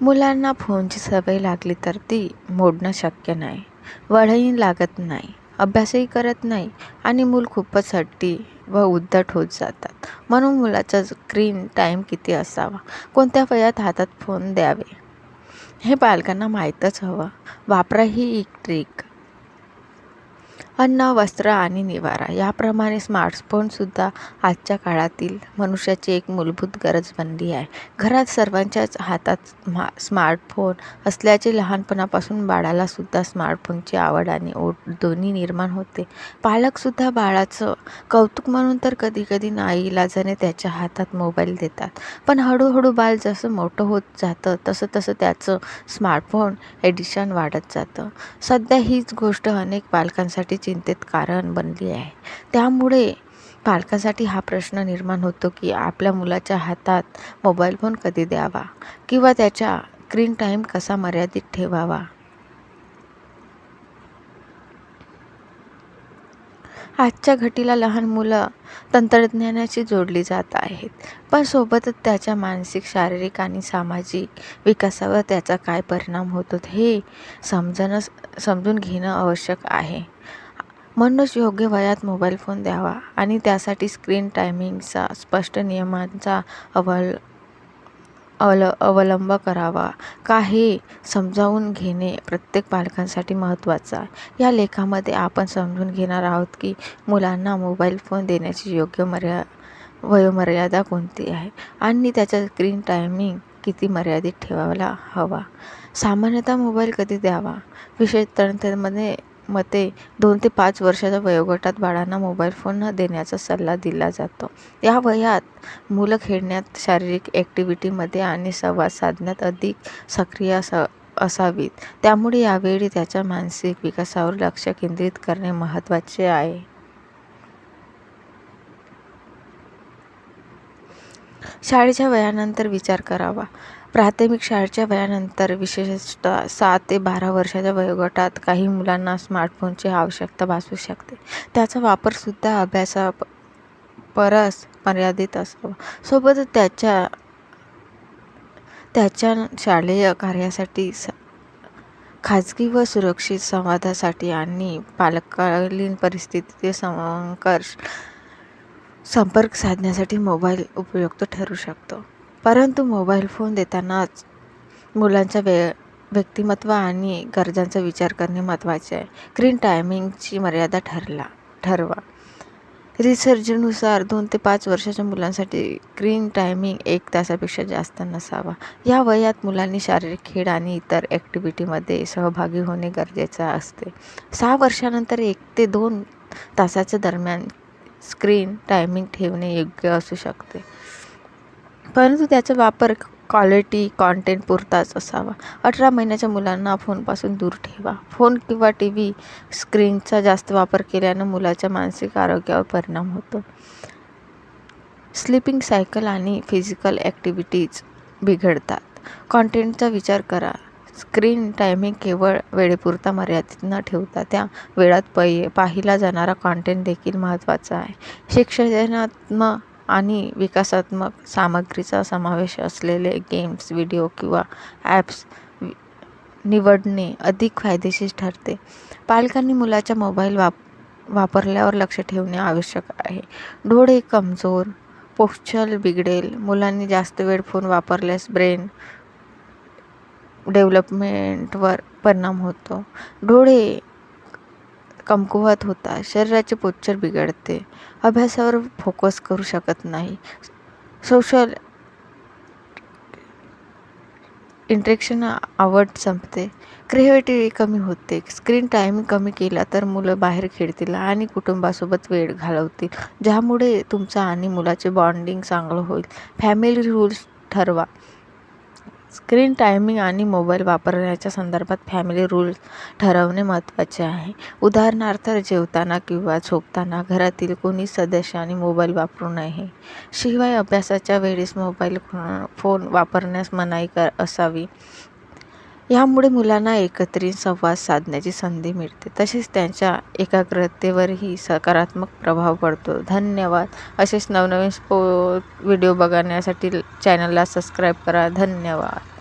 मुलांना फोनची सवय लागली तर ती मोडणं शक्य नाही. वढही लागत नाही अभ्यासही करत नाही आणि मूल खूपच हट्टी व उद्धट होत जातात. म्हणून मुलाचा स्क्रीन टाईम किती असावा? कोणत्या वयात हातात फोन द्यावे? हे पालकांना माहीतच हवं. वापरा ही एक ट्रिक. अन्न वस्त्र आणि निवारा याप्रमाणे स्मार्टफोनसुद्धा आजच्या काळातील मनुष्याची एक मूलभूत गरज बनली आहे. घरात सर्वांच्याच हातात स्मा स्मार्टफोन असल्याचे लहानपणापासून बाळालासुद्धा स्मार्टफोनची आवड आणि ओढ दोन्ही निर्माण होते. पालकसुद्धा बाळाचं कौतुक म्हणून तर कधीकधी नाईलाजाने त्याच्या हातात मोबाईल देतात. पण हळूहळू बाळ जसं मोठं होत जातं तसं तसं त्याचं स्मार्टफोन एडिशन वाढत जातं. सध्या हीच गोष्ट अनेक पालकांसाठी चिंतेत कारण बनली आहे. त्यामुळे पालकासाठी हा प्रश्न निर्माण होतो की आपल्या मुलाच्या हातात मोबाईल फोन कधी द्यावा किंवा त्याच्या स्क्रीन टाईम कसा मर्यादित ठेवावा? आजच्या घटीला लहान मुलं तंत्रज्ञानाशी जोडली जात आहेत पण सोबतच त्याच्या मानसिक शारीरिक आणि सामाजिक विकासावर त्याचा काय परिणाम होतो हे समजणं समजून घेणं आवश्यक आहे. म्हणूनच योग्य वयात मोबाईल फोन द्यावा आणि त्यासाठी स्क्रीन टायमिंगचा स्पष्ट नियमांचा अवल अवल अवलंब करावा. का हे समजावून घेणे प्रत्येक पालकांसाठी महत्त्वाचं. आहे या लेखामध्ये आपण समजून घेणार आहोत की मुलांना मोबाईल फोन देण्याची योग्य मर्या वयोमर्यादा कोणती आहे आणि त्याचा स्क्रीन टायमिंग किती मर्यादित ठेवायला हवा. सामान्यतः मोबाईल कधी द्यावा? विशेष तंत्रमध्ये मते दोन ते पाच वर्षाच्या वयोगटात बाळांना मोबाईल फोन न देण्याचा सल्ला दिला जातो. या वयात मुलं खेळण्यात शारीरिक ॲक्टिव्हिटीमध्ये आणि संवाद साधण्यात अधिक सक्रिय अस असावीत. त्यामुळे यावेळी त्याच्या मानसिक विकासावर लक्ष केंद्रित करणे महत्त्वाचे आहे. शाळेच्या वयानंतर विचार करावा. प्राथमिक शाळेच्या वयानंतर विशेषतः सात ते बारा वर्षाच्या वयोगटात काही मुलांना स्मार्टफोनची आवश्यकता भासू शकते. त्याचा वापरसुद्धा अभ्यासा परस मर्यादित असावा. सोबतच त्याच्या त्याच्या शालेय कार्यासाठी स खाजगी व सुरक्षित संवादासाठी आणि पालकालीन परिस्थितीतील संकर्ष संपर्क साधण्यासाठी मोबाईल उपयुक्त ठरू शकतो. परंतु मोबाईल फोन देतानाच मुलांच्या वे व्यक्तिमत्व आणि गरजांचा विचार करणे महत्त्वाचे आहे. स्क्रीन टायमिंगची मर्यादा ठरला ठरवा. रिसर्चनुसार दोन ते पाच वर्षाच्या मुलांसाठी स्क्रीन टायमिंग एक तासापेक्षा जास्त नसावा. या वयात मुलांनी शारीरिक खेळ आणि इतर ॲक्टिव्हिटीमध्ये सहभागी होणे गरजेचे असते. सहा वर्षानंतर एक ते दोन तासाच्या दरम्यान स्क्रीन टायमिंग ठेवणे योग्य असू शकते. परंतु त्याचा वापर क्वालिटी कॉन्टेंट पुरताच असावा. अठरा महिन्याच्या मुलांना फोनपासून दूर ठेवा. फोन किंवा टी व्ही स्क्रीनचा जास्त वापर केल्यानं मुलाच्या मानसिक आरोग्यावर परिणाम होतो. स्लिपिंग सायकल आणि फिजिकल ॲक्टिव्हिटीज बिघडतात. कॉन्टेंटचा विचार करा. स्क्रीन टायमिंग केवळ वेळेपुरता मर्यादित न ठेवता त्या वेळात पै पाहिला जाणारा कॉन्टेंट देखील महत्त्वाचा आहे. शिक्षणात्मक आणि विकासात्मक सामग्रीचा समावेश असलेले गेम्स व्हिडिओ किंवा ॲप्स निवडणे अधिक फायदेशीर ठरते. पालकांनी मुलाच्या मोबाईल वाप वापरल्यावर लक्ष ठेवणे आवश्यक आहे. डोळे कमजोर पोश्चल बिघडेल. मुलांनी जास्त वेळ फोन वापरल्यास ब्रेन डेव्हलपमेंटवर परिणाम होतो. डोळे कमकुवत होतात शरीराचे पोश्चर बिघडते. अभ्यासावर फोकस करू शकत नाही. सोशल इंटरेक्शन आवड संपते. क्रिएटिव्हिटी कमी होते. स्क्रीन टाईम कमी केला तर मुलं बाहेर खेळतील आणि कुटुंबासोबत वेळ घालवतील. ज्यामुळे तुमचा आणि मुलाचे बॉन्डिंग चांगलं होईल. फॅमिली रूल्स ठरवा. स्क्रीन टायमिंग आणि मोबाईल वापरण्याच्या संदर्भात फॅमिली रूल्स ठरवणे महत्त्वाचे आहे. उदाहरणार्थ जेवताना किंवा झोपताना घरातील कोणी सदस्याने मोबाईल वापरू नये. शिवाय अभ्यासाच्या वेळेस मोबाईल फोन वापरण्यास मनाई कर असावी. यामुळे मुलांना एकत्रित संवाद साधण्याची संधी मिळते. तसेच त्यांच्या एकाग्रतेवरही सकारात्मक प्रभाव पडतो. धन्यवाद. असेच नवनवीन स्पो व्हिडिओ बघण्यासाठी चॅनलला सबस्क्राईब करा. धन्यवाद.